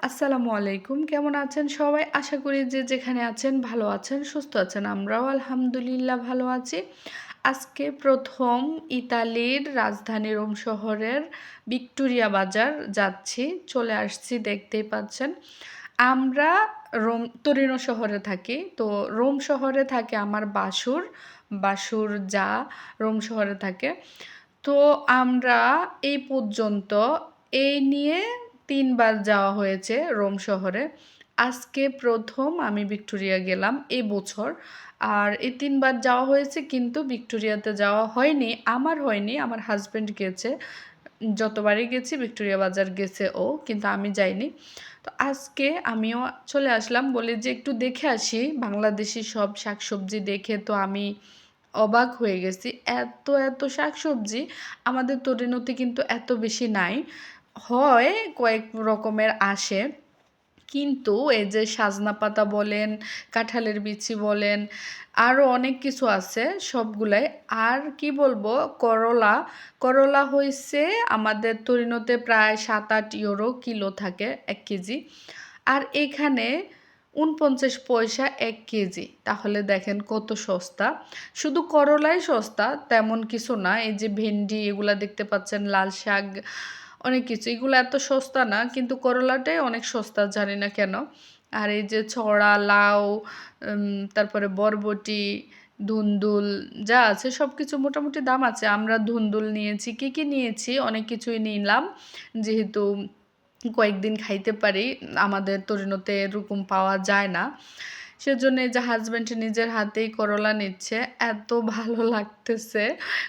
আসসালামু আলাইকুম। কেমন আছেন সবাই? আশা করি যে যেখানে আছেন ভালো আছেন, সুস্থ আছেন। আমরাও আলহামদুলিল্লাহ ভালো আছি। আজকে প্রথম ইতালির রাজধানী রোম শহরের ভিক্টোরিয়া বাজার যাচ্ছি। চলে আসছি, দেখতেই পাচ্ছেন। আমরা রোম, তরিনো শহরে থাকি। তো রোম শহরে থাকে আমার বাসুর। বাসুর যা রোম শহরে থাকে। তো আমরা এই পর্যন্ত এই নিয়ে তিনবার যাওয়া হয়েছে রোম শহরে। আজকে প্রথম আমি ভিক্টোরিয়া গেলাম এই বছর। আর এই তিনবার যাওয়া হয়েছে কিন্তু ভিক্টোরিয়াতে যাওয়া হয়নি, আমার হয়নি, আমার হাজব্যান্ড গেছে। যতবারই গেছি ভিক্টোরিয়া বাজার গেছে ও, কিন্তু আমি যাইনি। তো আজকে আমিও চলে আসলাম বলে যে একটু দেখে আসি, বাংলাদেশি সব শাকসবজি দেখে তো আমি অবাক হয়ে গেছি। এত এত শাকসবজি আমাদের তরিনতে কিন্তু এত বেশি নাই। হয়, কয়েক রকমের আসে। কিন্তু এই যে সাজনা পাতা বলেন, কাঁঠালের বিচি বলেন আরও অনেক কিছু আছে সবগুলাই। আর কি বলব, করলা করলা হয়েছে আমাদের তরিনতে প্রায় সাত আট ইউরো কিলো থাকে এক কেজি। আর এখানে উনপঞ্চাশ পয়সা এক কেজি। তাহলে দেখেন কত সস্তা। শুধু করলাই সস্তা, তেমন কিছু না। এই যে ভেন্ডি, এগুলা দেখতে পাচ্ছেন, লাল শাক অনেক কিছু। এগুলো এত সস্তা না, কিন্তু করলাটাই অনেক সস্তা, জানি না কেন। আর এই যে ছড়া, লাউ তারপরে বরবটি, ধুন্দুল যা আছে সব কিছু মোটামুটি দাম আছে। আমরা ধুন্দুল নিয়েছি, কী কী নিয়েছি, অনেক কিছুই নিলাম। যেহেতু কয়েকদিন খাইতে পারি, আমাদের তরিনতে এরকম পাওয়া যায় না। সেজন্য এই যে হাজব্যান্ড নিজের হাতেই করলা নিচ্ছে, এত ভালো লাগতেছে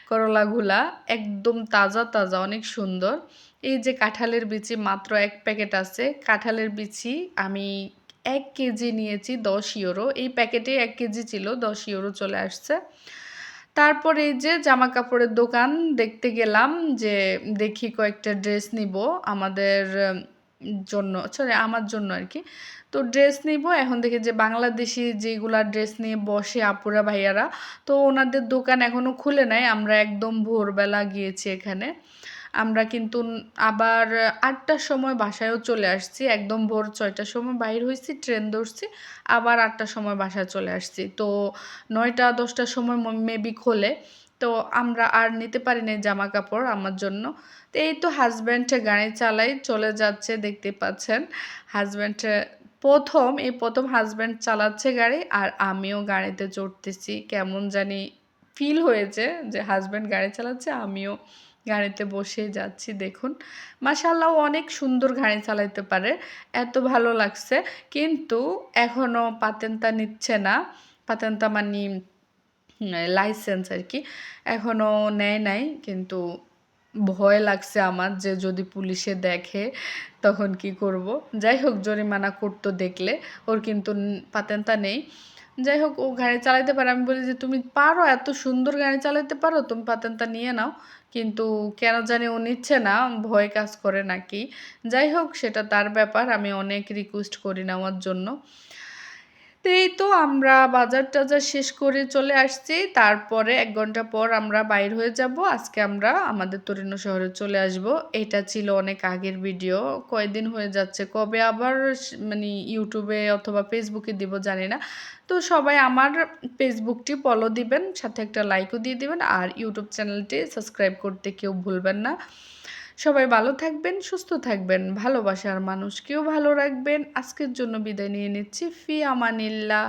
করলাগুলা, একদম তাজা তাজা, অনেক সুন্দর। এই যে কাঁঠালের বিচি মাত্র এক প্যাকেট আছে, কাঁঠালের বিচি আমি এক কেজি নিয়েছি দশ ইউরো, এই প্যাকেটে এক কেজি ছিল, দশ ইউরো চলে আসছে। তারপর এই যে জামা কাপড়ের দোকান দেখতে গেলাম যে দেখি কয়েকটা ড্রেস নিব, আমাদের জন্য সরি আমার জন্য আর কি তো ড্রেস নিব, এখন দেখি যে বাংলাদেশি যেগুলা ড্রেস নিয়ে বসে আপুরা, ভাইয়ারা, তো ওনাদের দোকান এখনও খুলে নাই। আমরা একদম ভোরবেলা গিয়েছি এখানে। আমরা কিন্তু আবার আটটার সময় বাসায়ও চলে আসছি। একদম ভোর ছয়টার সময় বাইর হয়েছি ট্রেন ধরছি, আবার আটটার সময় বাসায় চলে আসছি। তো নয়টা, দশটার সময় মেবি খোলে। তো আমরা আর নিতে পারি না জামা কাপড় আমার জন্য। তো এই তো হাজব্যান্ড গাড়ি চালাই চলে যাচ্ছে, দেখতে পাচ্ছেন। হাজব্যান্ড প্রথম, এই প্রথম হাজব্যান্ড চালাচ্ছে গাড়ি আর আমিও গাড়িতে চড়তেছি। কেমন জানি ফিল হয়েছে যে হাজব্যান্ড গাড়ি চালাচ্ছে, আমিও গাড়িতে বসে যাচ্ছি, দেখুন। মাসাল্লাহ অনেক সুন্দর গাড়ি চালাইতে পারে, এত ভালো লাগছে। কিন্তু এখনও পাতেন্তা নিচ্ছে না, পাতেন্তা মানে লাইসেন্স আর কি। এখনও নেয় নাই, কিন্তু ভয় লাগছে আমার যে যদি পুলিশে দেখে তখন কি করব। যাই হোক, জরিমানা করতো দেখলে, ওর কিন্তু পাতেন্তা নেই। যাই হোক, ও গাড়ি চালাইতে পারে। আমি বলি যে, তুমি পারো, এত সুন্দর গাড়ি চালাইতে পারো, তুমি পাতেনটা নিয়ে নাও। কিন্তু কেন জানি ও নিচ্ছে না, ভয় কাজ করে নাকি। যাই হোক, সেটা তার ব্যাপার, আমি অনেক রিকোয়েস্ট করি নেওয়ার জন্য। তো এই তো আমরা বাজার টাজার শেষ করে চলে আসছি। তারপরে এক ঘণ্টা পর আমরা বাইর হয়ে যাব। আজকে আমরা আমাদের তরিনো শহরে চলে আসব। এটা ছিল অনেক আগের ভিডিও কয়দিন হয়ে যাচ্ছে। কবে আবার মানে ইউটিউবে অথবা ফেসবুকে দিব জানি না। তো সবাই আমার ফেসবুকটি ফলো দিবেন, সাথে একটা লাইকও দিয়ে দিবেন। আর ইউটিউব চ্যানেলটি সাবস্ক্রাইব করতে কেউ ভুলবেন না। সবাই ভালো থাকবেন, সুস্থ থাকবেন, ভালোবাসার মানুষকেও ভালো রাখবেন। আজকের জন্য বিদায় নিয়ে নিচ্ছি। ফি আমানিল্লা